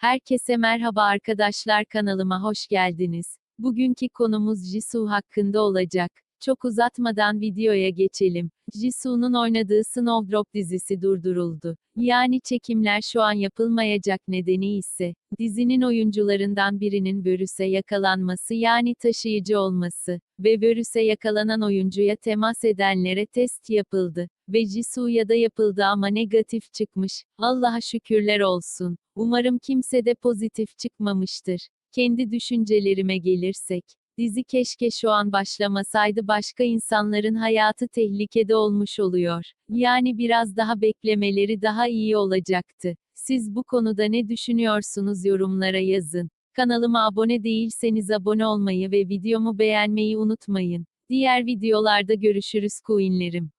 Herkese merhaba arkadaşlar kanalıma hoş geldiniz. Bugünkü konumuz Jisoo hakkında olacak. Çok uzatmadan videoya geçelim. Jisoo'nun oynadığı Snowdrop dizisi durduruldu. Yani çekimler şu an yapılmayacak nedeni ise, dizinin oyuncularından birinin virüse yakalanması yani taşıyıcı olması ve virüse yakalanan oyuncuya temas edenlere test yapıldı ve Jisoo'ya da yapıldı ama negatif çıkmış. Allah'a şükürler olsun. Umarım kimse de pozitif çıkmamıştır. Kendi düşüncelerime gelirsek, dizi keşke şu an başlamasaydı başka insanların hayatı tehlikede olmuş oluyor. Yani biraz daha beklemeleri daha iyi olacaktı. Siz bu konuda ne düşünüyorsunuz yorumlara yazın. Kanalıma abone değilseniz abone olmayı ve videomu beğenmeyi unutmayın. Diğer videolarda görüşürüz coinlerim.